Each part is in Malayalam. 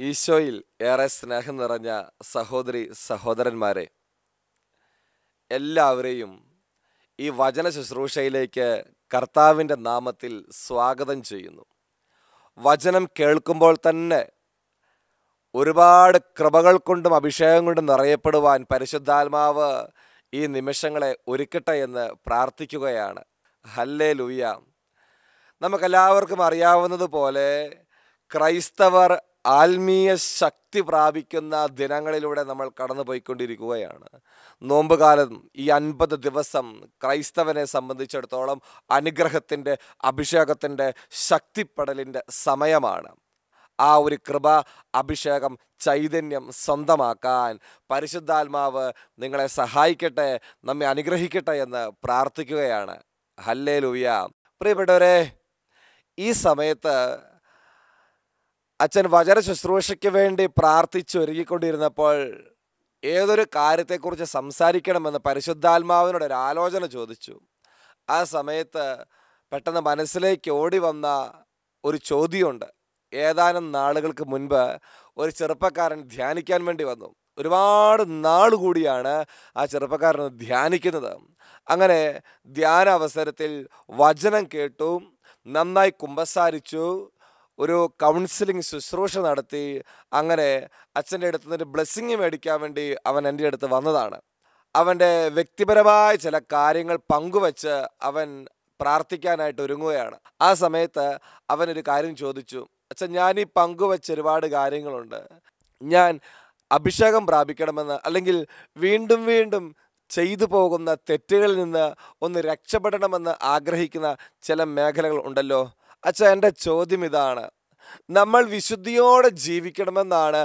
ഈശോയിൽ ഏറെ സ്നേഹം നിറഞ്ഞ സഹോദരി സഹോദരന്മാരെ എല്ലാവരെയും ഈ വചന ശുശ്രൂഷയിലേക്ക് കർത്താവിന്റെ നാമത്തിൽ സ്വാഗതം ചെയ്യുന്നു. വചനം കേൾക്കുമ്പോൾ തന്നെ ഒരുപാട് കൃപകൾ കൊണ്ടും അഭിഷേകം കൊണ്ടും നിറയപ്പെടുവാൻ പരിശുദ്ധാത്മാവ് ഈ നിമിഷങ്ങളെ ഒരുക്കട്ടെ എന്ന് പ്രാർത്ഥിക്കുകയാണ്. ഹല്ലേ ലൂയ നമുക്കെല്ലാവർക്കും അറിയാവുന്നതുപോലെ ക്രൈസ്തവർ ആത്മീയ ശക്തി പ്രാപിക്കുന്ന ദിനങ്ങളിലൂടെ നമ്മൾ കടന്നു പോയിക്കൊണ്ടിരിക്കുകയാണ് നോമ്പുകാലം ഈ അൻപത് ദിവസം ക്രൈസ്തവനെ സംബന്ധിച്ചിടത്തോളം അനുഗ്രഹത്തിന്റെ അഭിഷേകത്തിന്റെ ശക്തിപ്പെടലിന്റെ സമയമാണ്. ആ ഒരു കൃപ അഭിഷേകം ചൈതന്യം സ്വന്തമാക്കാൻ പരിശുദ്ധാത്മാവ് നിങ്ങളെ സഹായിക്കട്ടെ നമ്മെ അനുഗ്രഹിക്കട്ടെ എന്ന് പ്രാർത്ഥിക്കുകയാണ്. ഹല്ലേ ലൂയ പ്രിയപ്പെട്ടവരെ ഈ സമയത്ത് അച്ഛൻ വചന ശുശ്രൂഷയ്ക്ക് വേണ്ടി പ്രാർത്ഥിച്ചൊരുങ്ങിക്കൊണ്ടിരുന്നപ്പോൾ ഏതൊരു കാര്യത്തെക്കുറിച്ച് സംസാരിക്കണമെന്ന് പരിശുദ്ധാത്മാവിനോട് ഒരു ആലോചന ചോദിച്ചു. ആ സമയത്ത് പെട്ടെന്ന് മനസ്സിലേക്ക് ഓടി വന്ന ഒരു ചോദ്യമുണ്ട്. ഏതാനും നാളുകൾക്ക് മുൻപ് ഒരു ചെറുപ്പക്കാരൻ ധ്യാനിക്കാൻ വേണ്ടി വന്നു. ഒരുപാട് നാൾ കൂടിയാണ് ആ ചെറുപ്പക്കാരൻ ധ്യാനിക്കുന്നത്. അങ്ങനെ ധ്യാന അവസരത്തിൽ വചനം കേട്ടു നന്നായി കുമ്പസാരിച്ചു ഒരു കൗൺസിലിംഗ് ശുശ്രൂഷ നടത്തി അങ്ങനെ അച്ഛന്റെ അടുത്ത് നിന്ന് ഒരു ബ്ലെസ്സിങ് മേടിക്കാൻ വേണ്ടി അവൻ എന്റെ അടുത്ത് വന്നതാണ്. അവന്റെ വ്യക്തിപരമായ ചില കാര്യങ്ങൾ പങ്കുവച്ച് അവൻ പ്രാർത്ഥിക്കാനായിട്ട് ഒരുങ്ങുകയാണ്. ആ സമയത്ത് അവനൊരു കാര്യം ചോദിച്ചു. അച്ഛൻ ഞാൻ ഈ പങ്കുവച്ച ഒരുപാട് കാര്യങ്ങളുണ്ട്. ഞാൻ അഭിഷേകം പ്രാപിക്കണമെന്ന് അല്ലെങ്കിൽ വീണ്ടും വീണ്ടും ചെയ്തു പോകുന്ന തെറ്റുകളിൽ നിന്ന് ഒന്ന് രക്ഷപ്പെടണമെന്ന് ആഗ്രഹിക്കുന്ന ചില മേഖലകൾ ഉണ്ടല്ലോ. അച്ഛ എന്റെ ചോദ്യം ഇതാണ്. നമ്മൾ വിശുദ്ധിയോടെ ജീവിക്കണമെന്നാണ്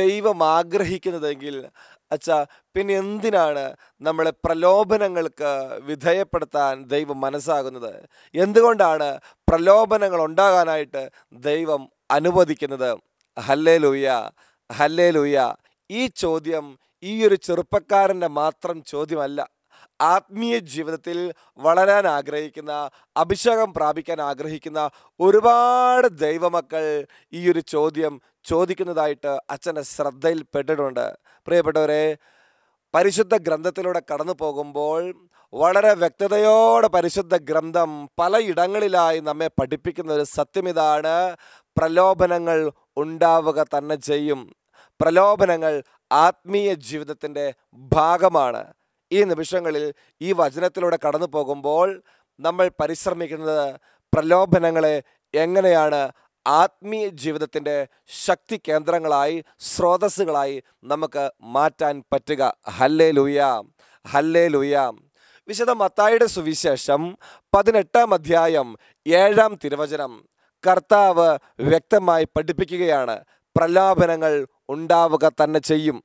ദൈവം ആഗ്രഹിക്കുന്നതെങ്കിൽ അച്ഛ പിന്നെ എന്തിനാണ് നമ്മളെ പ്രലോഭനങ്ങൾക്ക് വിധേയപ്പെടുത്താൻ ദൈവം മനസ്സാകുന്നത്? എന്തുകൊണ്ടാണ് പ്രലോഭനങ്ങൾ ഉണ്ടാകാനായിട്ട് ദൈവം അനുവദിക്കുന്നത്? ഹല്ലേ ലൂയ ഹല്ലേ ലൂയ ഈ ചോദ്യം ഈ ഒരു ചെറുപ്പക്കാരന്റെ മാത്രം ചോദ്യമല്ല. ആത്മീയ ജീവിതത്തിൽ വളരാൻ ആഗ്രഹിക്കുന്ന അഭിഷേകം പ്രാപിക്കാൻ ആഗ്രഹിക്കുന്ന ഒരുപാട് ദൈവമക്കൾ ഈ ഒരു ചോദ്യം ചോദിക്കുന്നതായിട്ട് അച്ഛന്റെ ശ്രദ്ധയിൽപ്പെട്ടിട്ടുണ്ട് പ്രിയപ്പെട്ടവരെ പരിശുദ്ധ ഗ്രന്ഥത്തിലൂടെ കടന്നു പോകുമ്പോൾ വളരെ വ്യക്തതയോടെ പരിശുദ്ധ ഗ്രന്ഥം പലയിടങ്ങളിലായി നമ്മെ പഠിപ്പിക്കുന്ന ഒരു സത്യം ഇതാണ്. പ്രലോഭനങ്ങൾ ഉണ്ടാവുക തന്നെ ചെയ്യും. പ്രലോഭനങ്ങൾ ആത്മീയ ജീവിതത്തിന്റെ ഭാഗമാണ്. ഈ നിമിഷങ്ങളിൽ ഈ വചനത്തിലൂടെ കടന്നു പോകുമ്പോൾ നമ്മൾ പരിശ്രമിക്കുന്നത് പ്രലോഭനങ്ങളെ എങ്ങനെയാണ് ആത്മീയ ജീവിതത്തിന്റെ ശക്തി കേന്ദ്രങ്ങളായി സ്രോതസ്സുകളായി നമുക്ക് മാറ്റാൻ പറ്റുക. ഹല്ലേ ലുയാം ഹല്ലേ ലുയാം വിശുദ്ധ മത്തായുടെ സുവിശേഷം പതിനെട്ടാം അധ്യായം ഏഴാം തിരുവചനം. കർത്താവ് വ്യക്തമായി പഠിപ്പിക്കുകയാണ് പ്രലോഭനങ്ങൾ ഉണ്ടാവുക തന്നെ ചെയ്യും.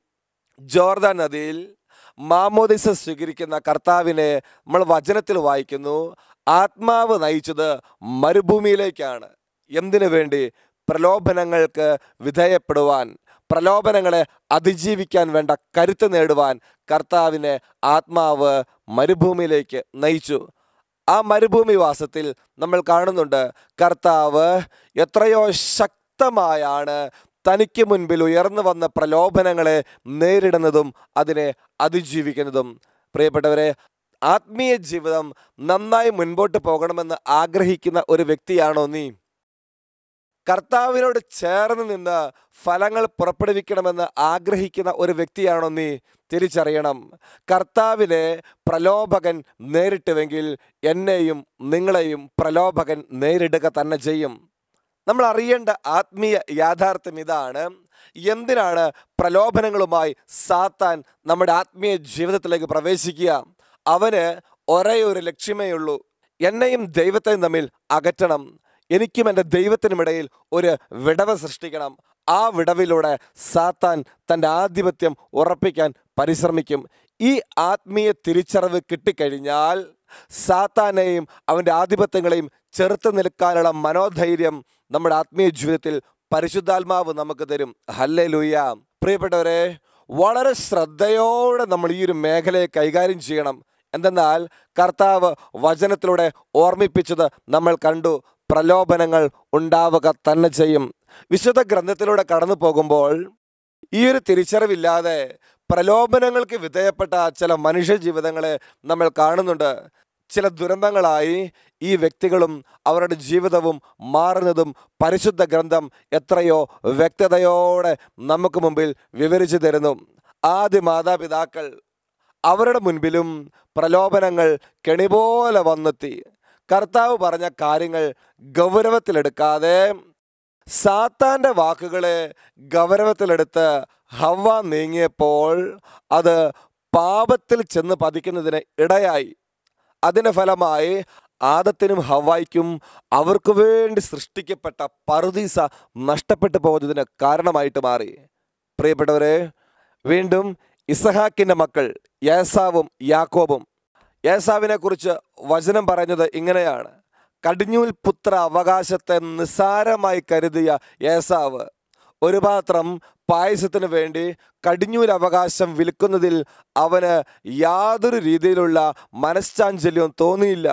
ജോർദാൻ നദിയിൽ മാമോദിസ സ്വീകരിക്കുന്ന കർത്താവിനെ നമ്മൾ വചനത്തിൽ വായിക്കുന്നു. ആത്മാവ് നയിച്ചത് മരുഭൂമിയിലേക്കാണ്. എന്തിനു വേണ്ടി? പ്രലോഭനങ്ങൾക്ക് വിധേയപ്പെടുവാൻ പ്രലോഭനങ്ങളെ അതിജീവിക്കാൻ വേണ്ട കരുത്ത് നേടുവാൻ കർത്താവിനെ ആത്മാവ് മരുഭൂമിയിലേക്ക് നയിച്ചു. ആ മരുഭൂമി വാസത്തിൽ നമ്മൾ കാണുന്നുണ്ട് കർത്താവ് എത്രയോ ശക്തമായാണ് തനിക്ക് മുൻപിൽ ഉയർന്നു വന്ന പ്രലോഭനങ്ങളെ നേരിടുന്നതും അതിനെ അതിജീവിക്കുന്നതും. പ്രിയപ്പെട്ടവരെ ആത്മീയ ജീവിതം നന്നായി മുൻപോട്ട് പോകണമെന്ന് ആഗ്രഹിക്കുന്ന ഒരു വ്യക്തിയാണോ നീ? കർത്താവിനോട് ചേർന്ന് നിന്ന് ഫലങ്ങൾ പുറപ്പെടുവിക്കണമെന്ന് ആഗ്രഹിക്കുന്ന ഒരു വ്യക്തിയാണോ നീ? തിരിച്ചറിയണം. കർത്താവിനെ പ്രലോഭകൻ നേരിട്ടുവെങ്കിൽ എന്നെയും നിങ്ങളെയും പ്രലോഭകൻ നേരിടുക തന്നെ ചെയ്യും. നമ്മൾ അറിയേണ്ട ആത്മീയ യാഥാർത്ഥ്യം ഇതാണ്. എന്തിനാണ് പ്രലോഭനങ്ങളുമായി സാത്താൻ നമ്മുടെ ആത്മീയ ജീവിതത്തിലേക്ക് പ്രവേശിക്കുക? അവന് ഒരേ ഒരു ലക്ഷ്യമേ ഉള്ളൂ. എന്നെയും ദൈവത്തെയും തമ്മിൽ അകറ്റണം. എനിക്കും എന്റെ ദൈവത്തിനുമിടയിൽ ഒരു വിടവ് സൃഷ്ടിക്കണം. ആ വിടവിലൂടെ സാത്താൻ തന്റെ ആധിപത്യം ഉറപ്പിക്കാൻ പരിശ്രമിക്കും. ഈ ആത്മീയ തിരിച്ചറിവ് കിട്ടിക്കഴിഞ്ഞാൽ സാത്താനെയും അവന്റെ ആധിപത്യങ്ങളെയും ചെറുത്ത് നിൽക്കാനുള്ള മനോധൈര്യം നമ്മുടെ ആത്മീയ ജീവിതത്തിൽ പരിശുദ്ധാത്മാവ് നമുക്ക് തരും. ഹല്ലേ ലൂയ പ്രിയപ്പെട്ടവരെ വളരെ ശ്രദ്ധയോടെ നമ്മൾ ഈ ഒരു മേഖലയെ കൈകാര്യം ചെയ്യണം. എന്തെന്നാൽ കർത്താവ് വചനത്തിലൂടെ ഓർമ്മിപ്പിച്ചത് നമ്മൾ കണ്ടു. പ്രലോഭനങ്ങൾ ഉണ്ടാവുക തന്നെ ചെയ്യും. വിശുദ്ധ ഗ്രന്ഥത്തിലൂടെ കടന്നു പോകുമ്പോൾ ഈ ഒരു തിരിച്ചറിവില്ലാതെ പ്രലോഭനങ്ങൾക്ക് വിധേയപ്പെട്ട ചില മനുഷ്യ ജീവിതങ്ങളെ നമ്മൾ കാണുന്നുണ്ട്. ചില ദുരന്തങ്ങളായി ഈ വ്യക്തികളും അവരുടെ ജീവിതവും മാറുന്നതും പരിശുദ്ധ ഗ്രന്ഥം എത്രയോ വ്യക്തതയോടെ നമുക്ക് മുമ്പിൽ വിവരിച്ചു തരുന്നു. ആദ്യ മാതാപിതാക്കൾ അവരുടെ മുൻപിലും പ്രലോഭനങ്ങൾ കെണി പോലെ വന്നെത്തി. കർത്താവ് പറഞ്ഞ കാര്യങ്ങൾ ഗൗരവത്തിലെടുക്കാതെ സാത്താന്റെ വാക്കുകളെ ഗൗരവത്തിലെടുത്ത് ഹവ നീങ്ങിയപ്പോൾ അത് പാപത്തിൽ ചെന്ന് പതിക്കുന്നതിന് ഇടയായി. അതിന്റെ ഫലമായി ആദത്തിനും ഹവായിക്കും അവർക്ക് വേണ്ടി സൃഷ്ടിക്കപ്പെട്ട പറുദീസ നഷ്ടപ്പെട്ടു പോകുന്നതിന് കാരണമായിട്ട് മാറി. പ്രിയപ്പെട്ടവരെ വീണ്ടും ഇസഹാക്കിന്റെ മക്കൾ യേസാവും യാക്കോബും. യേസാവിനെ കുറിച്ച് വചനം പറഞ്ഞത് ഇങ്ങനെയാണ്. കടിഞ്ഞൂൽ പുത്ര അവകാശത്തെ നിസ്സാരമായി കരുതിയ യേസാവ് ഒരു പാത്രം പായസത്തിന് വേണ്ടി കടിഞ്ഞൂൽ അവകാശം വിൽക്കുന്നതിൽ അവന് യാതൊരു രീതിയിലുള്ള മനശ്ചാഞ്ചല്യവും തോന്നിയില്ല.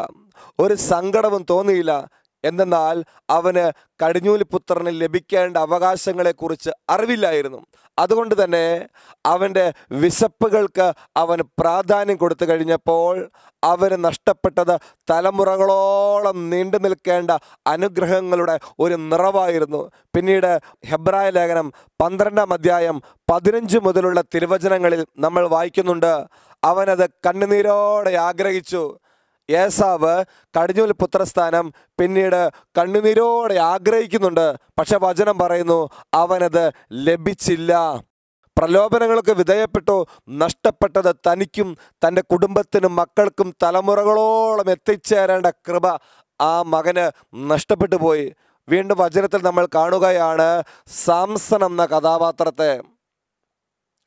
ഒരു സങ്കടവും തോന്നിയില്ല. എന്തെന്നാൽ അവന് കടിഞ്ഞൂൽ പുത്രന് ലഭിക്കേണ്ട അവകാശങ്ങളെക്കുറിച്ച് അറിവില്ലായിരുന്നു. അതുകൊണ്ട് തന്നെ അവന്റെ വിശപ്പുകൾക്ക് അവൻ പ്രാധാന്യം കൊടുത്തു കഴിഞ്ഞപ്പോൾ അവന് നഷ്ടപ്പെട്ടത് തലമുറകളോളം നീണ്ടു നിൽക്കേണ്ട അനുഗ്രഹങ്ങളുടെ ഒരു നിറവായിരുന്നു. പിന്നീട് ഹെബ്രായ ലേഖനം പന്ത്രണ്ടാം അധ്യായം പതിനഞ്ച് മുതലുള്ള തിരുവചനങ്ങളിൽ നമ്മൾ വായിക്കുന്നുണ്ട് അവനത് കണ്ണുനീരോടെ ആഗ്രഹിച്ചു ഏസാവ് കടിഞ്ഞൂൽ പുത്രസ്ഥാനം പിന്നീട് കണ്ണുനീരോടെ ആഗ്രഹിക്കുന്നുണ്ട്. പക്ഷെ വചനം പറയുന്നു അവനത് ലഭിച്ചില്ല. പ്രലോഭനങ്ങൾക്ക് വിധേയപ്പെട്ടു നഷ്ടപ്പെട്ടത് തനിക്കും തന്റെ കുടുംബത്തിനും മക്കൾക്കും തലമുറകളോളം എത്തിച്ചേരേണ്ട കൃപ ആ മകന് നഷ്ടപ്പെട്ടു പോയി വീണ്ടും വചനത്തിൽ നമ്മൾ കാണുകയാണ് സാംസൺ എന്ന കഥാപാത്രത്തെ.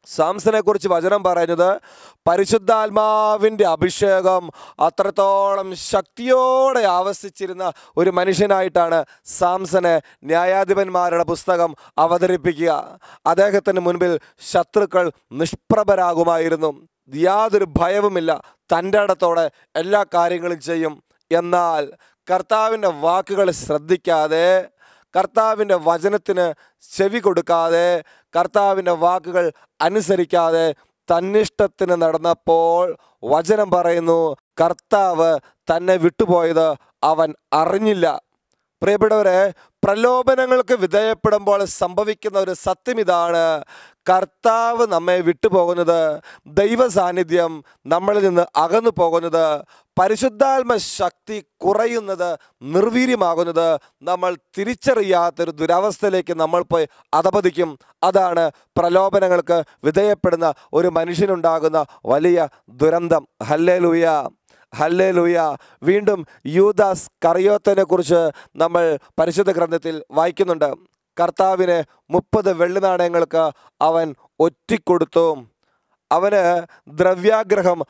സാംസനെ കുറിച്ച് വചനം പറയുന്നത് പരിശുദ്ധാത്മാവിന്റെ അഭിഷേകം അത്രത്തോളം ശക്തിയോടെ ആവസിച്ചിരുന്ന ഒരു മനുഷ്യനായിട്ടാണ് സാംസനെ ന്യായാധിപന്മാരുടെ പുസ്തകം അവതരിപ്പിക്കുക. അദ്ദേഹത്തിന് മുൻപിൽ ശത്രുക്കൾ നിഷ്പ്രഭരാകുമായിരുന്നു. യാതൊരു ഭയവുമില്ല. തന്റെ ഇടത്തോടെ എല്ലാ കാര്യങ്ങളും ചെയ്യും. എന്നാൽ കർത്താവിന്റെ വാക്കുകൾ ശ്രദ്ധിക്കാതെ കർത്താവിന്റെ വചനത്തിന് ചെവി കൊടുക്കാതെ കർത്താവിന്റെ വാക്കുകൾ അനുസരിക്കാതെ തന്നിഷ്ടത്തിന് നടന്നപ്പോൾ വചനം പറയുന്നു കർത്താവ് തന്നെ വിട്ടുപോയത് അവൻ അറിഞ്ഞില്ല. പ്രിയപ്പെട്ടവരെ പ്രലോഭനങ്ങൾക്ക് വിധേയപ്പെടുമ്പോൾ സംഭവിക്കുന്ന ഒരു സത്യം ഇതാണ്. കർത്താവ് നമ്മെ വിട്ടുപോകുന്നത് ദൈവ സാന്നിധ്യം നമ്മളിൽ നിന്ന് അകന്നു പോകുന്നത് പരിശുദ്ധാത്മ ശക്തി കുറയുന്നത് നിർവീര്യമാകുന്നത് നമ്മൾ തിരിച്ചറിയാത്തൊരു ദുരവസ്ഥയിലേക്ക് നമ്മൾ പോയി അധപതിക്കും. അതാണ് പ്രലോഭനങ്ങൾക്ക് വിധേയപ്പെടുന്ന ഒരു മനുഷ്യനുണ്ടാകുന്ന വലിയ ദുരന്തം. ഹല്ലേ ഹല്ലേ ലൂയ വീണ്ടും യൂദാസ് കറിയോത്തനെ കുറിച്ച് നമ്മൾ പരിശുദ്ധ ഗ്രന്ഥത്തിൽ വായിക്കുന്നുണ്ട്. കർത്താവിന് മുപ്പത് വെള്ളി നാണയങ്ങൾക്ക് അവൻ ഒറ്റിക്കൊടുത്തു. അവന് ദ്രവ്യാഗ്രഹം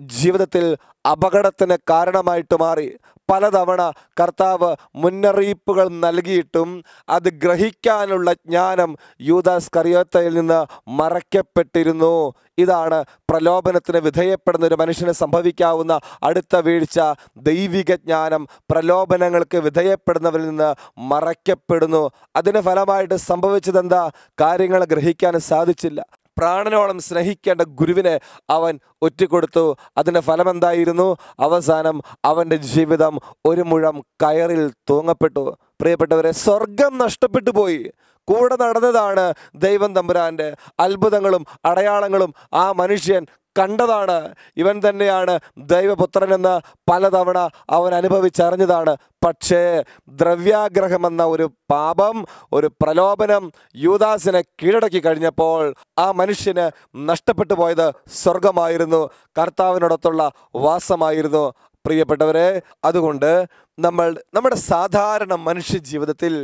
ജീവിതത്തിൽ അപകടത്തിന് കാരണമായിട്ട് മാറി. പലതവണ കർത്താവ് മുന്നറിയിപ്പുകൾ നൽകിയിട്ടും അത് ഗ്രഹിക്കാനുള്ള ജ്ഞാനം യൂദാസ് കറിയോത്തയിൽ നിന്ന് മറയ്ക്കപ്പെട്ടിരുന്നു. ഇതാണ് പ്രലോഭനത്തിന് വിധേയപ്പെടുന്ന ഒരു മനുഷ്യന് സംഭവിക്കാവുന്ന അടുത്ത വീഴ്ച. ദൈവിക ജ്ഞാനം പ്രലോഭനങ്ങൾക്ക് വിധേയപ്പെടുന്നവരിൽ നിന്ന് മറയ്ക്കപ്പെടുന്നു. അതിന് ഫലമായിട്ട് സംഭവിച്ചതെന്താ? കാര്യങ്ങൾ ഗ്രഹിക്കാൻ സാധിച്ചില്ല. പ്രാണനോളം സ്നേഹിക്കേണ്ട ഗുരുവിനെ അവൻ ഒറ്റിക്കൊടുത്തു അതിന്റെ ഫലമെന്തായിരുന്നു? അവസാനം അവന്റെ ജീവിതം ഒരു മുഴം കയറിൽ തൂങ്ങപ്പെട്ടു. പ്രിയപ്പെട്ടവരെ സ്വർഗം നഷ്ടപ്പെട്ടു പോയി. കൂടെ നടന്നതാണ് ദൈവം തമ്പുരാന്റെ അത്ഭുതങ്ങളും അടയാളങ്ങളും. ആ മനുഷ്യൻ കണ്ടതാണ്. ഇവൻ തന്നെയാണ് ദൈവപുത്രനെന്ന് പലതവണ അവൻ അനുഭവിച്ചറിഞ്ഞതാണ്. പക്ഷേ ദ്രവ്യാഗ്രഹം എന്ന ഒരു പാപം ഒരു പ്രലോഭനം യൂദാസിനെ കീഴടക്കി കഴിഞ്ഞപ്പോൾ ആ മനുഷ്യന് നഷ്ടപ്പെട്ടു പോയത് സ്വർഗമായിരുന്നു കർത്താവിനോടൊത്തുള്ള വാസമായിരുന്നു. പ്രിയപ്പെട്ടവരെ അതുകൊണ്ട് നമ്മൾ നമ്മുടെ സാധാരണ മനുഷ്യ ജീവിതത്തിൽ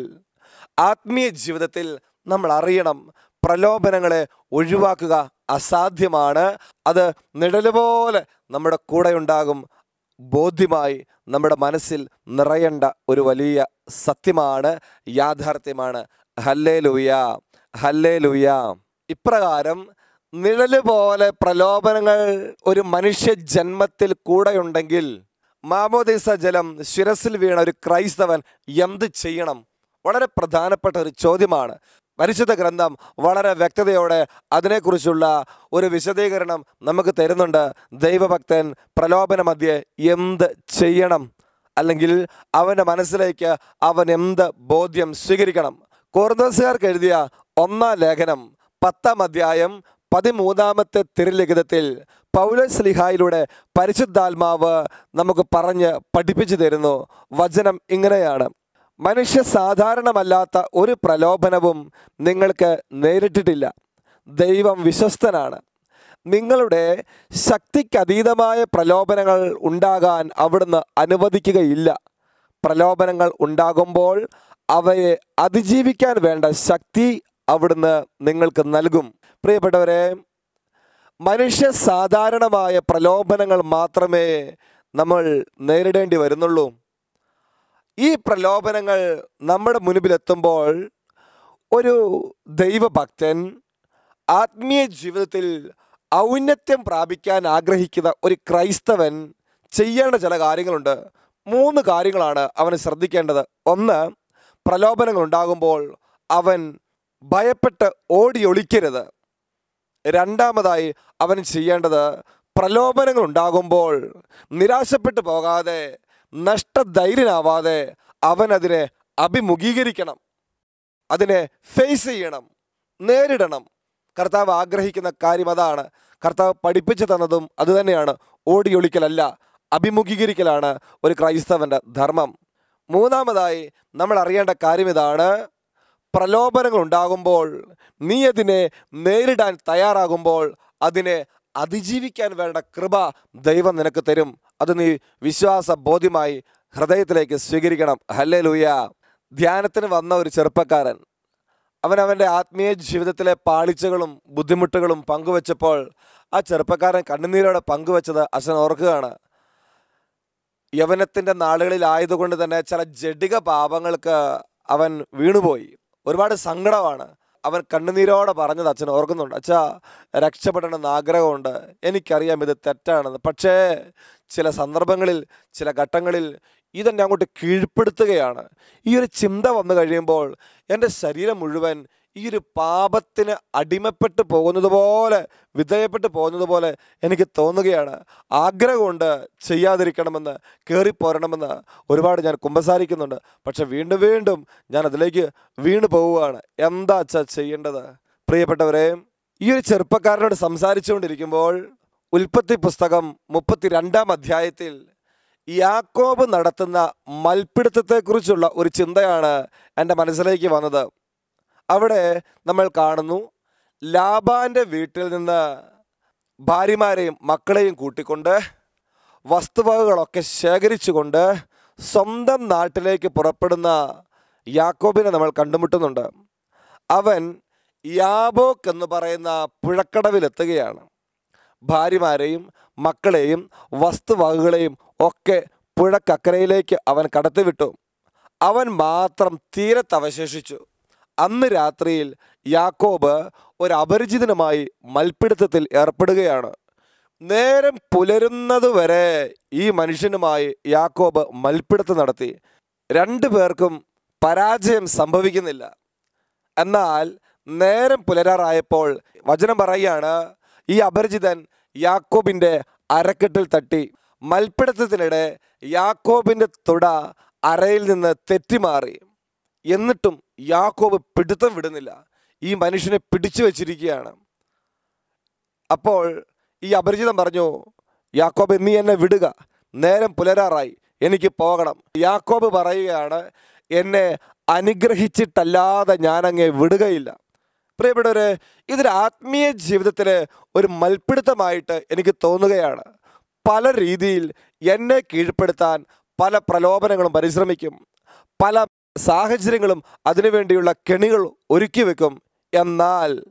ആത്മീയ ജീവിതത്തിൽ നമ്മൾ അറിയണം പ്രലോഭനങ്ങളെ ഒഴിവാക്കുക അസാധ്യമാണ്. അത് നിഴൽ പോലെ നമ്മുടെ കൂടെ ഉണ്ടാകും ബോധ്യമായി നമ്മുടെ മനസ്സിൽ നിറയേണ്ട ഒരു വലിയ സത്യമാണ് യാഥാർത്ഥ്യമാണ്. ഹല്ലേ ലൂയ ഹല്ലേ ലൂയ ഇപ്രകാരം നിഴൽ പോലെ പ്രലോഭനങ്ങൾ ഒരു മനുഷ്യ ജന്മത്തിൽ കൂടെയുണ്ടെങ്കിൽ മാമോദീസ ജലം ശിരസിൽ വീണ ഒരു ക്രൈസ്തവൻ എന്ത് ചെയ്യണം? വളരെ പ്രധാനപ്പെട്ട ഒരു ചോദ്യമാണ്. പരിശുദ്ധ ഗ്രന്ഥം വളരെ വ്യക്തതയോടെ അതിനെക്കുറിച്ചുള്ള ഒരു വിശദീകരണം നമുക്ക് തരുന്നുണ്ട്. ദൈവഭക്തൻ പ്രലോഭന മധ്യ എന്ത് ചെയ്യണം? അല്ലെങ്കിൽ അവന്റെ മനസ്സിലേക്ക് അവൻ എന്ത് ബോധ്യം സ്വീകരിക്കണം? കോർദോസുകാർക്ക് എഴുതിയ ഒന്നാം ലേഖനം പത്താം അധ്യായം പതിമൂന്നാമത്തെ തിരുലിഖിതത്തിൽ പൗലസ്ലിഹായിലൂടെ പരിശുദ്ധാത്മാവ് നമുക്ക് പറഞ്ഞ് പഠിപ്പിച്ചു തരുന്നു. വചനം ഇങ്ങനെയാണ്. മനുഷ്യ സാധാരണമല്ലാത്ത ഒരു പ്രലോഭനവും നിങ്ങൾക്ക് നേരിട്ടിട്ടില്ല. ദൈവം വിശ്വസ്തനാണ്. നിങ്ങളുടെ ശക്തിക്കതീതമായ പ്രലോഭനങ്ങൾ ഉണ്ടാകാൻ അവിടുന്ന് അനുവദിക്കുകയില്ല. പ്രലോഭനങ്ങൾ ഉണ്ടാകുമ്പോൾ അവയെ അതിജീവിക്കാൻ വേണ്ട ശക്തി അവിടുന്ന് നിങ്ങൾക്ക് നൽകും. പ്രിയപ്പെട്ടവരെ മനുഷ്യ സാധാരണമായ പ്രലോഭനങ്ങൾ മാത്രമേ നമ്മൾ നേരിടേണ്ടി വരുന്നുള്ളൂ. ഈ പ്രലോഭനങ്ങൾ നമ്മുടെ മുൻപിലെത്തുമ്പോൾ ഒരു ദൈവഭക്തൻ ആത്മീയ ജീവിതത്തിൽ ഔന്നത്യം പ്രാപിക്കാൻ ആഗ്രഹിക്കുന്ന ഒരു ക്രൈസ്തവൻ ചെയ്യേണ്ട ചില കാര്യങ്ങളുണ്ട്. മൂന്ന് കാര്യങ്ങളാണ് അവന് ശ്രദ്ധിക്കേണ്ടത്. ഒന്ന് പ്രലോഭനങ്ങൾ ഉണ്ടാകുമ്പോൾ അവൻ ഭയപ്പെട്ട് ഓടി ഒളിക്കരുത്. രണ്ടാമതായി അവൻ ചെയ്യേണ്ടത് പ്രലോഭനങ്ങൾ ഉണ്ടാകുമ്പോൾ നിരാശപ്പെട്ടു പോകാതെ നഷ്ടധൈര്യനാവാതെ അവൻ അതിനെ അഭിമുഖീകരിക്കണം. അതിനെ ഫേസ് ചെയ്യണം. നേരിടണം. കർത്താവ് ആഗ്രഹിക്കുന്ന കാര്യം അതാണ്. കർത്താവ് പഠിപ്പിച്ചു തന്നതും അതുതന്നെയാണ്. ഓടിയൊളിക്കലല്ല അഭിമുഖീകരിക്കലാണ് ഒരു ക്രൈസ്തവന്റെ ധർമ്മം. മൂന്നാമതായി നമ്മൾ അറിയേണ്ട കാര്യം ഇതാണ്. പ്രലോഭനങ്ങൾ ഉണ്ടാകുമ്പോൾ നീ അതിനെ നേരിടാൻ തയ്യാറാകുമ്പോൾ അതിനെ അതിജീവിക്കാൻ വേണ്ട കൃപ ദൈവം നിനക്ക് തരും. അത് നീ വിശ്വാസ ബോധ്യമായി ഹൃദയത്തിലേക്ക് സ്വീകരിക്കണം. ഹല്ലേ ലൂയ ധ്യാനത്തിന് വന്ന ഒരു ചെറുപ്പക്കാരൻ. അവൻ അവന്റെ ആത്മീയ ജീവിതത്തിലെ പാളിച്ചകളും ബുദ്ധിമുട്ടുകളും പങ്കുവച്ചപ്പോൾ ആ ചെറുപ്പക്കാരൻ കണ്ണുനീരോടെ പങ്കുവച്ചത് അച്ഛൻ ഓർക്കുകയാണ്. യവനത്തിന്റെ നാളുകളിലായതുകൊണ്ട് തന്നെ ചില ജഡിക പാപങ്ങൾക്ക് അവൻ വീണുപോയി. ഒരുപാട് സങ്കടമാണ്. അവൻ കണ്ണുനീരോടെ പറഞ്ഞത് അച്ഛൻ ഓർക്കുന്നുണ്ട്. അച്ഛാ രക്ഷപ്പെടണമെന്ന് ആഗ്രഹമുണ്ട്. എനിക്കറിയാം ഇത് തെറ്റാണെന്ന്. പക്ഷേ ചില സന്ദർഭങ്ങളിൽ ചില ഘട്ടങ്ങളിൽ ഇതെന്നെ അങ്ങോട്ട് കീഴ്പ്പെടുത്തുകയാണ്. ഈ ഒരു ചിന്ത വന്നു കഴിയുമ്പോൾ എന്റെ ശരീരം മുഴുവൻ ഈ ഒരു പാപത്തിന് അടിമപ്പെട്ട് പോകുന്നത് പോലെ വിധേയപ്പെട്ട് പോകുന്നത് പോലെ എനിക്ക് തോന്നുകയാണ്. ആഗ്രഹമുണ്ട് ചെയ്യാതിരിക്കണമെന്ന് കയറിപ്പോരണമെന്ന് ഒരുപാട് ഞാൻ കുമ്പസാരിക്കുന്നുണ്ട്. പക്ഷെ വീണ്ടും വീണ്ടും ഞാൻ അതിലേക്ക് വീണ് പോവുകയാണ്. എന്താ അച്ഛാ ചെയ്യേണ്ടത്? പ്രിയപ്പെട്ടവരെ ഈ ഒരു ചെറുപ്പക്കാരനോട് സംസാരിച്ചുകൊണ്ടിരിക്കുമ്പോൾ ഉൽപ്പത്തി പുസ്തകം മുപ്പത്തിരണ്ടാം അധ്യായത്തിൽ യാക്കോബ് നടത്തുന്ന മൽപ്പിടുത്തത്തെക്കുറിച്ചുള്ള ഒരു ചിന്തയാണ് എന്റെ മനസ്സിലേക്ക് വന്നത്. അവിടെ നമ്മൾ കാണുന്നു. ലാബാന്റെ വീട്ടിൽ നിന്ന് ഭാര്യമാരെയും മക്കളെയും കൂട്ടിക്കൊണ്ട് വസ്തുവകകളൊക്കെ ശേഖരിച്ചുകൊണ്ട് സ്വന്തം നാട്ടിലേക്ക് പുറപ്പെടുന്ന യാക്കോബിനെ നമ്മൾ കണ്ടുമുട്ടുന്നുണ്ട്. അവൻ യാബോക്ക് എന്ന് പറയുന്ന പുഴക്കടവിലെത്തുകയാണ്. ഭാര്യമാരെയും മക്കളെയും വസ്തുവകകളെയും ഒക്കെ പുഴക്കക്കരയിലേക്ക് അവൻ കടത്തിവിട്ടു. അവൻ മാത്രം തീരത്ത് അവശേഷിച്ചു അന്ന് രാത്രിയിൽ യാക്കോബ് ഒരു അപരിചിതനുമായി മൽപ്പിടുത്തത്തിൽ ഏർപ്പെടുകയാണ്. നേരം പുലരുന്നത് വരെ ഈ മനുഷ്യനുമായി യാക്കോബ് മൽപ്പിടുത്തം നടത്തി. രണ്ടു പേർക്കും പരാജയം സംഭവിക്കുന്നില്ല. എന്നാൽ നേരം പുലരാറായപ്പോൾ വചനം പറയുകയാണ് ഈ അപരിചിതൻ യാക്കോബിന്റെ അരക്കെട്ടിൽ തട്ടി. മൽപ്പിടുത്തത്തിനിടെ യാക്കോബിന്റെ തുട അരയിൽ നിന്ന് തെറ്റിമാറി. എന്നിട്ടും യാക്കോബ് പിടുത്തം വിടുന്നില്ല. ഈ മനുഷ്യനെ പിടിച്ചു വച്ചിരിക്കുകയാണ്. അപ്പോൾ ഈ അപരിചിതം പറഞ്ഞു യാക്കോബ് നീ എന്നെ വിടുക. നേരം പുലരാറായി. എനിക്ക് പോകണം. യാക്കോബ് പറയുകയാണ് എന്നെ അനുഗ്രഹിച്ചിട്ടല്ലാതെ ഞാൻ അങ്ങേ വിടുകയില്ല. പ്രിയപ്പെട്ടവര് ഇതൊരു ആത്മീയ ജീവിതത്തിലെ ഒരു മൽപ്പിടുത്തമായിട്ട് എനിക്ക് തോന്നുകയാണ്. പല രീതിയിൽ എന്നെ കീഴ്പ്പെടുത്താൻ പല പ്രലോഭനങ്ങളും പരിശ്രമിക്കും. പല സാഹചര്യങ്ങളും അതിനുവേണ്ടിയുള്ള കെണികൾ ഒരുക്കി വെക്കും. എന്നാൽ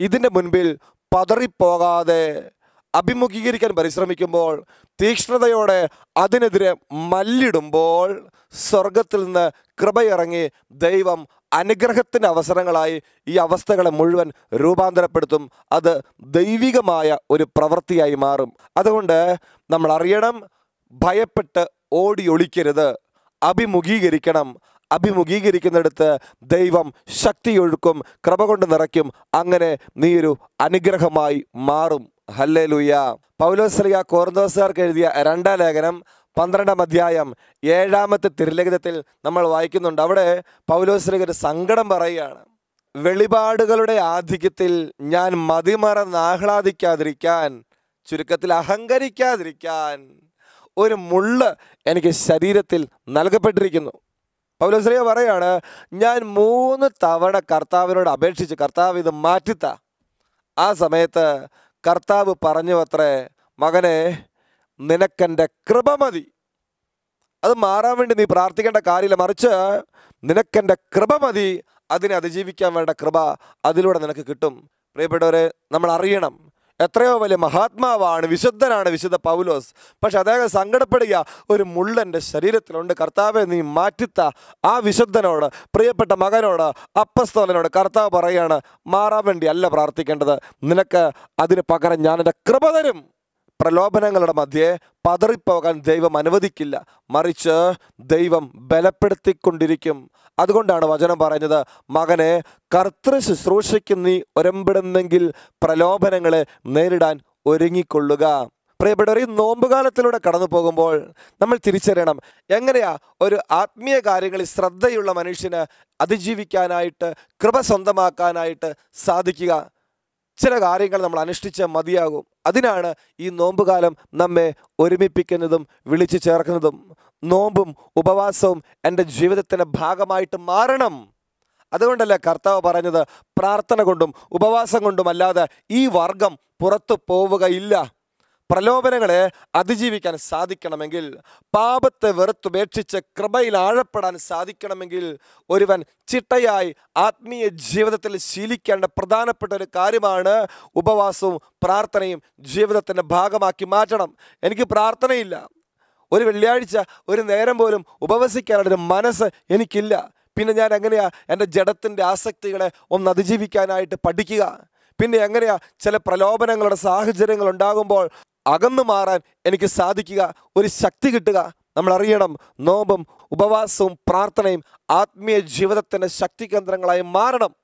ഇതിന്റെ മുൻപിൽ പതറിപ്പോകാതെ അഭിമുഖീകരിക്കാൻ പരിശ്രമിക്കുമ്പോൾ തീക്ഷ്ണതയോടെ അതിനെതിരെ മല്ലിടുമ്പോൾ സ്വർഗത്തിൽ നിന്ന് കൃപയിറങ്ങി ദൈവം അനുഗ്രഹത്തിന്റെ അവസരങ്ങളായി ഈ അവസ്ഥകളെ മുഴുവൻ രൂപാന്തരപ്പെടുത്തും. അത് ദൈവികമായ ഒരു പ്രവൃത്തിയായി മാറും. അതുകൊണ്ട് നമ്മൾ അറിയണം ഭയപ്പെട്ട് ഓടിയൊളിക്കരുത്. അഭിമുഖീകരിക്കണം. അഭിമുഖീകരിക്കുന്നിടത്ത് ദൈവം ശക്തിയൊഴുക്കും കൃപ കൊണ്ട് നിറയ്ക്കും. അങ്ങനെ നീ ഒരു അനുഗ്രഹമായി മാറും. ഹല്ലേ ലുയ്യ പൗലോസ്ലിയ കോർന്തോസുകാർക്ക് എഴുതിയ രണ്ടാം ലേഖനം പന്ത്രണ്ടാം അധ്യായം ഏഴാമത്തെ തിരുലിഖിതത്തിൽ നമ്മൾ വായിക്കുന്നുണ്ട്. അവിടെ പൗലോസ്ലിക ഒരു സങ്കടം പറയുകയാണ്. വെളിപാടുകളുടെ ആധിക്യത്തിൽ ഞാൻ മതിമറന്ന് ആഹ്ലാദിക്കാതിരിക്കാൻ ചുരുക്കത്തിൽ അഹങ്കരിക്കാതിരിക്കാൻ ഒരു മുള്ള് എനിക്ക് ശരീരത്തിൽ നൽകപ്പെട്ടിരിക്കുന്നു. പൗലോസ്ലിയ പറയാണ് ഞാൻ മൂന്ന് തവണ കർത്താവിനോട് അപേക്ഷിച്ച് കർത്താവ് ഇത് മാറ്റിത്ത. ആ സമയത്ത് കർത്താവ് പറഞ്ഞു അത്രേ മകനെ നിനക്കെന്റെ കൃപ മതി. അത് മാറാൻ വേണ്ടി നീ പ്രാർത്ഥിക്കേണ്ട കാര്യമില്ല. മറിച്ച് നിനക്കെന്റെ കൃപ മതി. അതിനെ അതിജീവിക്കാൻ വേണ്ട കൃപ അതിലൂടെ നിനക്ക് കിട്ടും. പ്രിയപ്പെട്ടവരെ നമ്മൾ അറിയണം എത്രയോ വലിയ മഹാത്മാവാണ് വിശുദ്ധനാണ് വിശുദ്ധ പൗലോസ്. പക്ഷെ അദ്ദേഹം സങ്കടപ്പെടുക ഒരു മുള്ളന്റെ ശരീരത്തിലുണ്ട്. കർത്താവെ നീ മാറ്റിത്ത ആ വിശുദ്ധനോട് പ്രിയപ്പെട്ട മകനോട് അപ്പസ്തോലനോട് കർത്താവ് പറയാണ് മാറാൻ വേണ്ടി അല്ല പ്രാർത്ഥിക്കേണ്ടത്. നിനക്ക് അതിന് പകരം ഞാൻ എന്റെ കൃപ തരും. പ്രലോഭനങ്ങളുടെ മധ്യേ പതറിപ്പോകാൻ ദൈവം അനുവദിക്കില്ല. മറിച്ച് ദൈവം ബലപ്പെടുത്തിക്കൊണ്ടിരിക്കും. അതുകൊണ്ടാണ് വചനം പറയുന്നത് മകനെ കർത്തൃ ശുശ്രൂഷയ്ക്ക് നീ ഒരമ്പിടുന്നെങ്കിൽ പ്രലോഭനങ്ങളെ നേരിടാൻ ഒരുങ്ങിക്കൊള്ളുക. പ്രിയപ്പെട്ടവർ ഈ നോമ്പുകാലത്തിലൂടെ കടന്നു പോകുമ്പോൾ നമ്മൾ തിരിച്ചറിയണം എങ്ങനെയാ ഒരു ആത്മീയ കാര്യങ്ങളിൽ ശ്രദ്ധയുള്ള മനുഷ്യന് അതിജീവിക്കാനായിട്ട് കൃപ സ്വന്തമാക്കാനായിട്ട് സാധിക്കുക. ചില കാര്യങ്ങൾ നമ്മൾ അനുഷ്ഠിച്ച് മതിയാകും. അതിനാണ് ഈ നോമ്പുകാലം നമ്മെ ഒരുമിപ്പിക്കുന്നതും വിളിച്ചു ചേർക്കുന്നതും. നോമ്പും ഉപവാസവും എന്റെ ജീവിതത്തിന്റെ ഭാഗമായിട്ട് മാറണം. അതുകൊണ്ടല്ലേ കർത്താവ് പറഞ്ഞത് പ്രാർത്ഥന കൊണ്ടും ഉപവാസം കൊണ്ടും അല്ലാതെ ഈ വർഗം പുറത്തു പോവുകയില്ല. പ്രലോഭനങ്ങളെ അതിജീവിക്കാൻ സാധിക്കണമെങ്കിൽ പാപത്തെ വെറുത്തുപേക്ഷിച്ച് കൃപയിൽ ആഴപ്പെടാൻ സാധിക്കണമെങ്കിൽ ഒരുവൻ ചിട്ടയായി ആത്മീയ ജീവിതത്തിൽ ശീലിക്കേണ്ട പ്രധാനപ്പെട്ട ഒരു കാര്യമാണ് ഉപവാസവും പ്രാർത്ഥനയും ജീവിതത്തിന്റെ ഭാഗമാക്കി മാറ്റണം. എനിക്ക് പ്രാർത്ഥനയില്ല. ഒരു വെള്ളിയാഴ്ച ഒരു നേരം പോലും ഉപവസിക്കാനുള്ളൊരു മനസ്സ് എനിക്കില്ല. പിന്നെ ഞാൻ എങ്ങനെയാ എന്റെ ജഡത്തിന്റെ ആസക്തികളെ ഒന്ന് അതിജീവിക്കാനായിട്ട് പഠിക്കുക? പിന്നെ എങ്ങനെയാ ചില പ്രലോഭനങ്ങളുടെ സാഹചര്യങ്ങൾ ഉണ്ടാകുമ്പോൾ അകന്നു മാറാൻ എനിക്ക് സാധിക്കുക. ഒരു ശക്തി കിട്ടുക. നമ്മൾ അറിയണം നോമ്പും ഉപവാസവും പ്രാർത്ഥനയും ആത്മീയ ജീവിതത്തിന്റെ ശക്തി കേന്ദ്രങ്ങളായി മാറണം.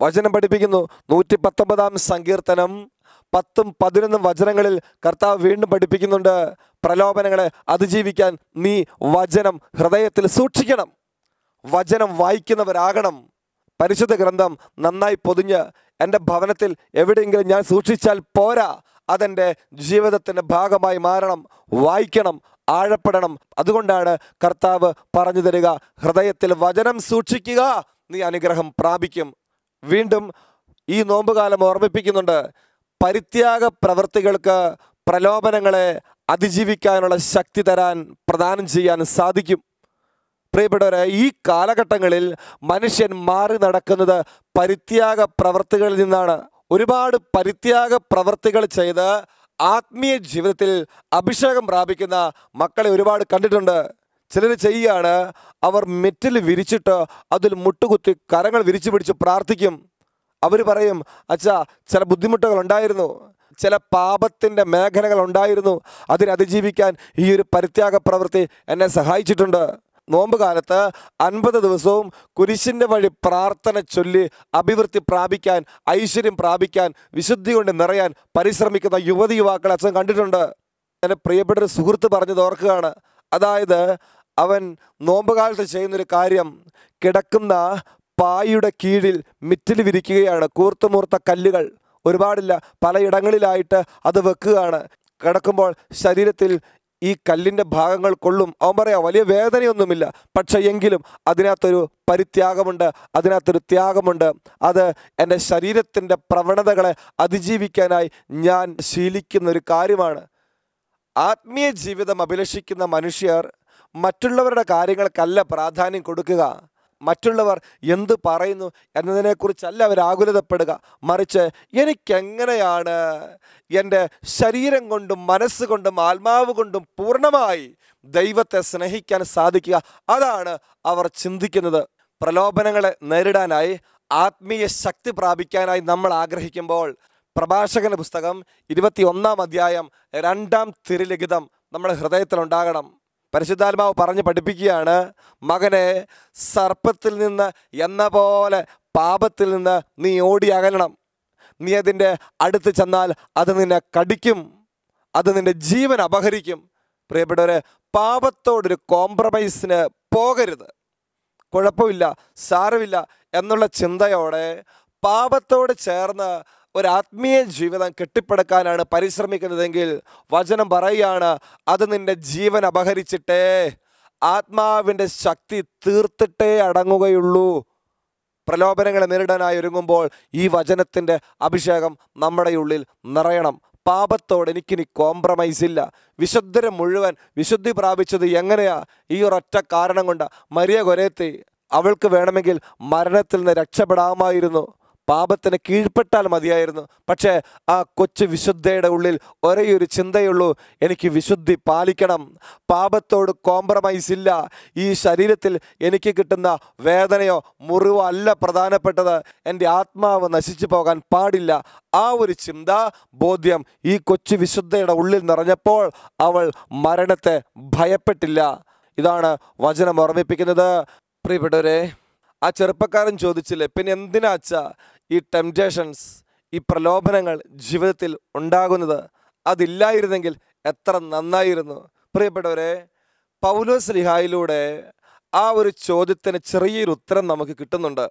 വചനം പഠിപ്പിക്കുന്നു. നൂറ്റി പത്തൊമ്പതാം സങ്കീർത്തനം. പത്തും പതിനൊന്നും വചനങ്ങളിൽ കർത്താവ് വീണ്ടും പഠിപ്പിക്കുന്നുണ്ട്. പ്രലോഭനങ്ങളെ അതിജീവിക്കാൻ നീ വചനം ഹൃദയത്തിൽ സൂക്ഷിക്കണം. വചനം വായിക്കുന്നവരാകണം. പരിശുദ്ധ ഗ്രന്ഥം നന്നായി പൊതിഞ്ഞ് എന്റെ ഭവനത്തിൽ എവിടെയെങ്കിലും ഞാൻ സൂക്ഷിച്ചാൽ പോരാ. അതെന്റെ ജീവിതത്തിന്റെ ഭാഗമായി മാറണം വായിക്കണം ആഴപ്പെടണം. അതുകൊണ്ടാണ് കർത്താവ് പറഞ്ഞു തരിക ഹൃദയത്തിൽ വചനം സൂക്ഷിക്കുക നീ അനുഗ്രഹം പ്രാപിക്കും. വീണ്ടും ഈ നോമ്പുകാലം ഓർമ്മിപ്പിക്കുന്നുണ്ട് പരിത്യാഗ പ്രവൃത്തികൾക്ക് പ്രലോഭനങ്ങളെ അതിജീവിക്കാനുള്ള ശക്തി തരാൻ പ്രദാനം ചെയ്യാൻ സാധിക്കും. പ്രിയപ്പെട്ടവരെ ഈ കാലഘട്ടങ്ങളിൽ മനുഷ്യൻ മാറി നടക്കുന്നത് പരിത്യാഗ പ്രവൃത്തികളിൽ നിന്നാണ്. ഒരുപാട് പരിത്യാഗ പ്രവർത്തികൾ ചെയ്ത് ആത്മീയ ജീവിതത്തിൽ അഭിഷേകം പ്രാപിക്കുന്ന മക്കളെ ഒരുപാട് കണ്ടിട്ടുണ്ട്. ചിലർ ചെയ്യുകയാണ് അവർ മെറ്റിൽ വിരിച്ചിട്ട് അതിൽ മുട്ടുകുത്തി കരങ്ങൾ വിരിച്ചു പിടിച്ച് പ്രാർത്ഥിക്കും. അവർ പറയും അച്ഛാ ചില ബുദ്ധിമുട്ടുകൾ ഉണ്ടായിരുന്നു. ചില പാപത്തിന്റെ മേഖലകൾ ഉണ്ടായിരുന്നു. അതിനെ അതിജീവിക്കാൻ ഈ ഒരു പരിത്യാഗ പ്രവൃത്തി എന്നെ സഹായിച്ചിട്ടുണ്ട്. നോമ്പ് കാലത്ത് അൻപത് ദിവസവും കുരിശിന്റെ വഴി പ്രാർത്ഥന ചൊല്ലി അഭിവൃദ്ധി പ്രാപിക്കാൻ ഐശ്വര്യം പ്രാപിക്കാൻ വിശുദ്ധി കൊണ്ട് നിറയാൻ പരിശ്രമിക്കുന്ന യുവതി യുവാക്കളെ അച്ഛൻ കണ്ടിട്ടുണ്ട്. എന്റെ പ്രിയപ്പെട്ട ഒരു സുഹൃത്ത് പറഞ്ഞത് ഓർക്കുകയാണ്. അതായത് അവൻ നോമ്പ് നോമ്പുകാലത്ത് ചെയ്യുന്നൊരു കാര്യം കിടക്കുന്ന പായയുടെ കീഴിൽ മിറ്റിൽ വിരിക്കുകയാണ്. കൂർത്തുമൂർത്ത കല്ലുകൾ ഒരുപാടില്ല. പലയിടങ്ങളിലായിട്ട് അത് വെക്കുകയാണ്. കിടക്കുമ്പോൾ ശരീരത്തിൽ ഈ കല്ലിന്റെ ഭാഗങ്ങൾ കൊള്ളും. അവൻ പറയാം വലിയ വേദനയൊന്നുമില്ല. പക്ഷേ എങ്കിലും അതിനകത്തൊരു പരിത്യാഗമുണ്ട്. അതിനകത്തൊരു ത്യാഗമുണ്ട്. അത് എന്റെ ശരീരത്തിന്റെ പ്രവണതകളെ അതിജീവിക്കാനായി ഞാൻ ശീലിക്കുന്ന ഒരു കാര്യമാണ്. ആത്മീയ ജീവിതം അഭിലഷിക്കുന്ന മനുഷ്യർ മറ്റുള്ളവരുടെ കാര്യങ്ങൾക്കല്ല പ്രാധാന്യം കൊടുക്കുക. മറ്റുള്ളവർ എന്ത് പറയുന്നു എന്നതിനെക്കുറിച്ചല്ല അവർ ആകുലതപ്പെടുക. മറിച്ച് എനിക്കെങ്ങനെയാണ് എന്റെ ശരീരം കൊണ്ടും മനസ്സുകൊണ്ടും ആത്മാവ് കൊണ്ടും പൂർണമായി ദൈവത്തെ സ്നേഹിക്കാൻ സാധിക്കുക? അതാണ് അവർ ചിന്തിക്കുന്നത്. പ്രലോഭനങ്ങളെ നേരിടാനായി ആത്മീയ ശക്തി പ്രാപിക്കാനായി നമ്മൾ ആഗ്രഹിക്കുമ്പോൾ പ്രഭാഷകന്റെ പുസ്തകം ഇരുപത്തി ഒന്നാം അധ്യായം രണ്ടാം തിരുലിഖിതം നമ്മുടെ ഹൃദയത്തിലുണ്ടാകണം. പരിശുദ്ധാത്മാവ് പറഞ്ഞ് പഠിപ്പിക്കുകയാണ് മകനെ സർപ്പത്തിൽ നിന്ന് എന്ന പോലെ പാപത്തിൽ നിന്ന് നീ ഓടി അകലണം. നീ അതിന്റെ അടുത്ത് ചെന്നാൽ അത് നിന്നെ കടിക്കും അത് നിന്റെ ജീവൻ അപഹരിക്കും. പ്രിയപ്പെട്ടവരെ പാപത്തോടൊരു കോംപ്രമൈസിന് പോകരുത്. കുഴപ്പമില്ല സാരമില്ല എന്നുള്ള ചിന്തയോടെ പാപത്തോട് ചേർന്ന് ഒരു ആത്മീയ ജീവിതം കെട്ടിപ്പടുക്കാനാണ് പരിശ്രമിക്കുന്നതെങ്കിൽ വചനം പറയുകയാണ് അത് നിന്റെ ജീവൻ അപഹരിച്ചിട്ടേ. ആത്മാവിന്റെ ശക്തി തീർത്തിട്ടേ അടങ്ങുകയുള്ളൂ. പ്രലോഭനങ്ങളെ നേരിടാനായി ഒരുങ്ങുമ്പോൾ ഈ വചനത്തിന്റെ അഭിഷേകം നമ്മുടെ ഉള്ളിൽ നിറയണം. പാപത്തോട് എനിക്കിനി കോംപ്രമൈസ് ഇല്ല. വിശുദ്ധരെ മുഴുവൻ വിശുദ്ധി പ്രാപിച്ചത് എങ്ങനെയാ? ഈ ഒരൊറ്റ കാരണം കൊണ്ട്. മരിയ കൊരേത്തി അവൾക്ക് വേണമെങ്കിൽ മരണത്തിൽ നിന്ന് രക്ഷപ്പെടാമായിരുന്നു. പാപത്തിന് കീഴ്പ്പെട്ടാൽ മതിയായിരുന്നു. പക്ഷേ ആ കൊച്ചു വിശുദ്ധയുടെ ഉള്ളിൽ ഒരേയൊരു ഒരു ചിന്തയുള്ളൂ. എനിക്ക് വിശുദ്ധി പാലിക്കണം. പാപത്തോട് കോംപ്രമൈസ് ഇല്ല. ഈ ശരീരത്തിൽ എനിക്ക് കിട്ടുന്ന വേദനയോ മുറിവോ അല്ല പ്രധാനപ്പെട്ടത്. എന്റെ ആത്മാവ് നശിച്ചു പോകാൻ പാടില്ല. ആ ഒരു ചിന്ത ബോധ്യം ഈ കൊച്ചു വിശുദ്ധയുടെ ഉള്ളിൽ നിറഞ്ഞപ്പോൾ അവൾ മരണത്തെ ഭയപ്പെട്ടില്ല. ഇതാണ് വചനം ഓർമ്മിപ്പിക്കുന്നത്. പ്രിയപ്പെട്ടവരെ ആ ചെറുപ്പക്കാരൻ ചോദിച്ചില്ലേ പിന്നെ എന്തിനാ അച്ഛാ? ഈ ടെംറ്റേഷൻസ് ഈ പ്രലോഭനങ്ങൾ ജീവിതത്തിൽ ഉണ്ടാകുന്നത് അതില്ലായിരുന്നെങ്കിൽ എത്ര നന്നായിരുന്നു. പ്രിയപ്പെട്ടവരെ പൗലോസ് ലിഹായിലൂടെ ആ ഒരു ചോദ്യത്തിന് ചെറിയൊരു ഉത്തരം നമുക്ക് കിട്ടുന്നുണ്ട്.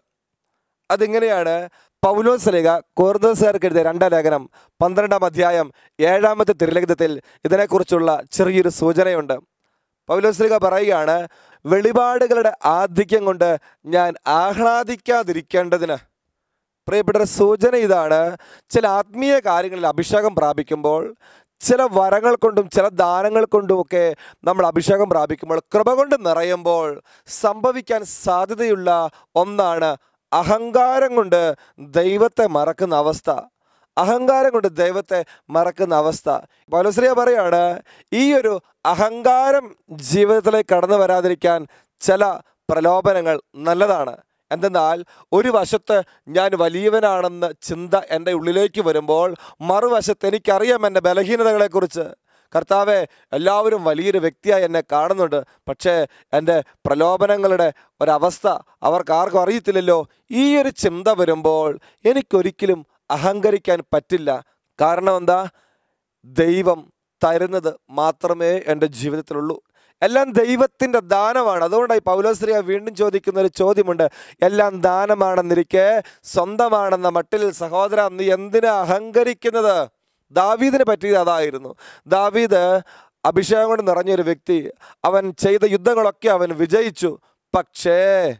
അതിങ്ങനെയാണ്? പൗലോസ് ലേഖ കോർദോസുകാർക്ക് എഴുതിയ രണ്ടാം ലേഖനം പന്ത്രണ്ടാം അധ്യായം ഏഴാമത്തെ തിരുലഗിതത്തിൽ ഇതിനെക്കുറിച്ചുള്ള ചെറിയൊരു സൂചനയുണ്ട്. പൗലോസ് ലേഖ പറയുകയാണ് വെളിപാടുകളുടെ ആധിക്യം കൊണ്ട് ഞാൻ ആഹ്ലാദിക്കാതിരിക്കേണ്ടതിന് പ്രിയപ്പെട്ട സൂചന ഇതാണ്. ചില ആത്മീയ കാര്യങ്ങളിൽ അഭിഷേകം പ്രാപിക്കുമ്പോൾ ചില വരങ്ങൾ കൊണ്ടും ചില ദാനങ്ങൾ കൊണ്ടുമൊക്കെ നമ്മൾ അഭിഷേകം പ്രാപിക്കുമ്പോൾ കൃപ കൊണ്ട് നിറയുമ്പോൾ സംഭവിക്കാൻ സാധ്യതയുള്ള ഒന്നാണ് അഹങ്കാരം കൊണ്ട് ദൈവത്തെ മറക്കുന്ന അവസ്ഥ. അഹങ്കാരം കൊണ്ട് ദൈവത്തെ മറക്കുന്ന അവസ്ഥ. പൗലശ്രീയ പറയാണ് ഈ ഒരു അഹങ്കാരം ജീവിതത്തിലേക്ക് കടന്നു വരാതിരിക്കാൻ ചില പ്രലോഭനങ്ങൾ നല്ലതാണ്. എന്തെന്നാൽ ഒരു വശത്ത് ഞാൻ വലിയവനാണെന്ന ചിന്ത എന്റെ ഉള്ളിലേക്ക് വരുമ്പോൾ മറുവശത്ത് എനിക്കറിയാം എന്റെ ബലഹീനതകളെക്കുറിച്ച്. കർത്താവെ എല്ലാവരും വലിയൊരു വ്യക്തിയായി എന്നെ കാണുന്നുണ്ട്. പക്ഷേ എന്റെ പ്രലോഭനങ്ങളുടെ ഒരവസ്ഥ അവർക്ക് ആർക്കും അറിയത്തില്ലല്ലോ. ഈ ഒരു ചിന്ത വരുമ്പോൾ എനിക്കൊരിക്കലും അഹങ്കരിക്കാൻ പറ്റില്ല. കാരണം എന്താ? ദൈവം തരുന്നത് മാത്രമേ എന്റെ ജീവിതത്തിലുള്ളൂ. എല്ലാം ദൈവത്തിന്റെ ദാനമാണ്. അതുകൊണ്ടാണ് അതുകൊണ്ടായി പൗലോസ്ത്രീയ വീണ്ടും ചോദിക്കുന്ന ഒരു ചോദ്യമുണ്ട്. എല്ലാം ദാനമാണെന്നിരിക്കെ സ്വന്തമാണെന്ന മട്ടിൽ സഹോദര നീ എന്തിനാ അഹങ്കരിക്കുന്നത്? ദാവീദിന് പറ്റിയത് അതായിരുന്നു. ദാവീദ് അഭിഷേകം കൊണ്ട് നിറഞ്ഞൊരു വ്യക്തി. അവൻ ചെയ്ത യുദ്ധങ്ങളൊക്കെ അവൻ വിജയിച്ചു. പക്ഷേ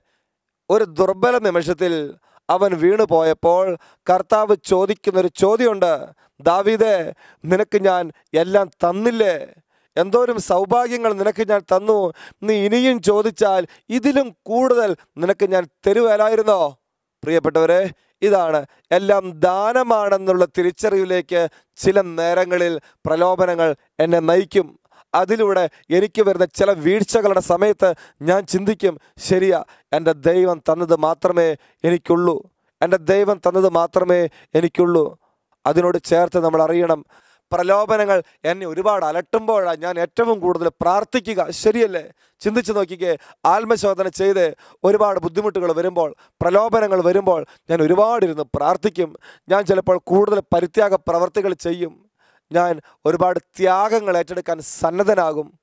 ഒരു ദുർബല നിമിഷത്തിൽ അവൻ വീണു പോയപ്പോൾ കർത്താവ് ചോദിക്കുന്നൊരു ചോദ്യമുണ്ട്. ദാവീദേ നിനക്ക് ഞാൻ എല്ലാം തന്നില്ലേ? എന്തോരം സൗഭാഗ്യങ്ങൾ നിനക്ക് ഞാൻ തന്നു. നീ ഇനിയും ചോദിച്ചാൽ ഇതിലും കൂടുതൽ നിനക്ക് ഞാൻ തരുവലായിരുന്നോ പ്രിയപ്പെട്ടവരെ ഇതാണ് എല്ലാം ദാനമാണെന്നുള്ള തിരിച്ചറിവിലേക്ക് ചില നേരങ്ങളിൽ പ്രലോഭനങ്ങൾ എന്നെ നയിക്കും. അതിലൂടെ എനിക്ക് വരുന്ന ചില വീഴ്ചകളുടെ സമയത്ത് ഞാൻ ചിന്തിക്കും ശരിയാ എന്റെ ദൈവം തന്നത് മാത്രമേ എനിക്കുള്ളൂ. എന്റെ ദൈവം തന്നത് മാത്രമേ എനിക്കുള്ളൂ. അതിനോട് ചേർത്ത് നമ്മൾ അറിയണം. പ്രലോഭനങ്ങൾ എന്നെ ഒരുപാട് അലട്ടുമ്പോഴാണ് ഞാൻ ഏറ്റവും കൂടുതൽ പ്രാർത്ഥിക്കുക. ശരിയല്ലേ? ചിന്തിച്ചു നോക്കിക്കേ. ആത്മശോധന ചെയ്ത് ഒരുപാട് ബുദ്ധിമുട്ടുകൾ വരുമ്പോൾ പ്രലോഭനങ്ങൾ വരുമ്പോൾ ഞാൻ ഒരുപാടിരുന്ന് പ്രാർത്ഥിക്കും. ഞാൻ ചിലപ്പോൾ കൂടുതൽ പരിത്യാഗ പ്രവർത്തികൾ ചെയ്യും. ഞാൻ ഒരുപാട് ത്യാഗങ്ങൾ ഏറ്റെടുക്കാൻ സന്നദ്ധനാകും.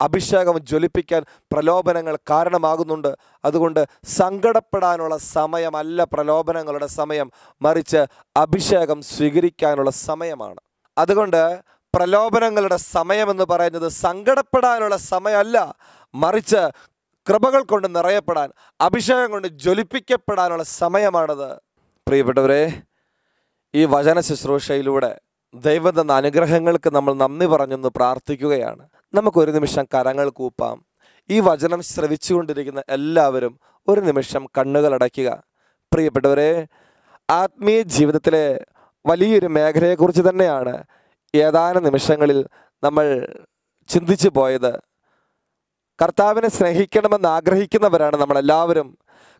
അഭിഷേകം ജ്വലിപ്പിക്കാൻ പ്രലോഭനങ്ങൾ കാരണമാകുന്നുണ്ട്. അതുകൊണ്ട് സങ്കടപ്പെടാനുള്ള സമയമല്ല പ്രലോഭനങ്ങളുടെ സമയം. മറിച്ച് അഭിഷേകം സ്വീകരിക്കാനുള്ള സമയമാണ്. അതുകൊണ്ട് പ്രലോഭനങ്ങളുടെ സമയമെന്ന് പറയുന്നത് സങ്കടപ്പെടാനുള്ള സമയമല്ല. മറിച്ച് കൃപകൾ കൊണ്ട് നിറയപ്പെടാൻ അഭിഷേകം കൊണ്ട് ജ്വലിപ്പിക്കപ്പെടാനുള്ള സമയമാണത്. പ്രിയപ്പെട്ടവരെ ഈ വചന ശുശ്രൂഷയിലൂടെ ദൈവം തന്ന അനുഗ്രഹങ്ങൾക്ക് നമ്മൾ നന്ദി പറഞ്ഞൊന്ന് പ്രാർത്ഥിക്കുകയാണ്. നമുക്കൊരു നിമിഷം കരങ്ങൾ കൂപ്പാം. ഈ വചനം ശ്രവിച്ചുകൊണ്ടിരിക്കുന്ന എല്ലാവരും ഒരു നിമിഷം കണ്ണുകൾ അടയ്ക്കുക. പ്രിയപ്പെട്ടവരെ ആത്മീയ ജീവിതത്തിലെ വലിയൊരു മേഖലയെക്കുറിച്ച് തന്നെയാണ് ഏതാനും നിമിഷങ്ങളിൽ നമ്മൾ ചിന്തിച്ചു പോയത്. കർത്താവിനെ സ്നേഹിക്കണമെന്ന് ആഗ്രഹിക്കുന്നവരാണ് നമ്മളെല്ലാവരും.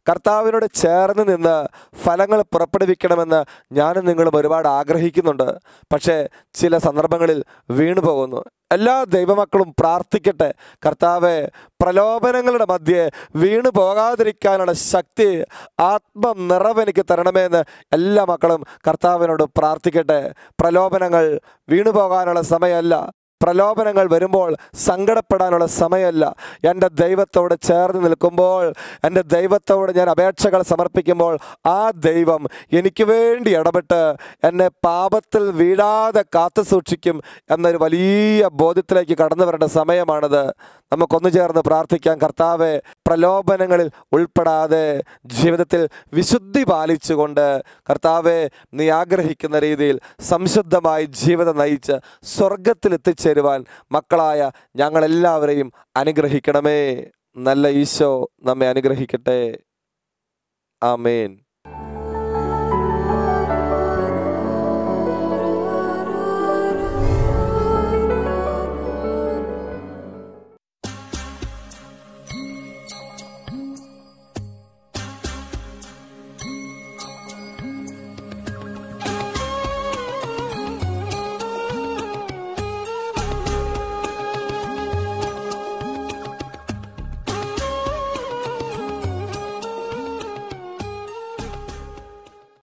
കർത്താവിനോട് ചേർന്ന് നിന്ന് ഫലങ്ങൾ പുറപ്പെടുവിക്കണമെന്ന് ഞാനും നിങ്ങളും ഒരുപാട് ആഗ്രഹിക്കുന്നുണ്ട്. പക്ഷേ ചില സന്ദർഭങ്ങളിൽ വീണു പോകുന്നു. എല്ലാ ദൈവമക്കളും പ്രാർത്ഥിക്കട്ടെ. കർത്താവെ പ്രലോഭനങ്ങളുടെ മധ്യേ വീണു പോകാതിരിക്കാനുള്ള ശക്തി ആത്മ നിറവെനിക്ക് തരണമെന്ന് എല്ലാ മക്കളും കർത്താവിനോട് പ്രാർത്ഥിക്കട്ടെ. പ്രലോഭനങ്ങൾ വീണു പോകാനുള്ള സമയമല്ല. പ്രലോഭനങ്ങൾ വരുമ്പോൾ സങ്കടപ്പെടാനുള്ള സമയമല്ല. എന്റെ ദൈവത്തോട് ചേർന്ന് നിൽക്കുമ്പോൾ എന്റെ ദൈവത്തോട് ഞാൻ അപേക്ഷകൾ സമർപ്പിക്കുമ്പോൾ ആ ദൈവം എനിക്ക് വേണ്ടി ഇടപെട്ട് എന്നെ പാപത്തിൽ വീഴാതെ കാത്തു സൂക്ഷിക്കും എന്നൊരു വലിയ ബോധ്യത്തിലേക്ക് കടന്നു വരേണ്ട സമയമാണിത്. നമുക്കൊന്നു ചേർന്ന് പ്രാർത്ഥിക്കാം. കർത്താവെ പ്രലോഭനങ്ങളിൽ ഉൾപ്പെടാതെ ജീവിതത്തിൽ വിശുദ്ധി പാലിച്ചുകൊണ്ട് കർത്താവെ നീ ആഗ്രഹിക്കുന്ന രീതിയിൽ സംശുദ്ധമായി ജീവിതം നയിച്ച് സ്വർഗത്തിൽ എത്തിച്ചേരുവാൻ മക്കളായ ഞങ്ങളെല്ലാവരെയും അനുഗ്രഹിക്കണമേ. നല്ല ഈശോ നമ്മെ അനുഗ്രഹിക്കട്ടെ. ആമേൻ.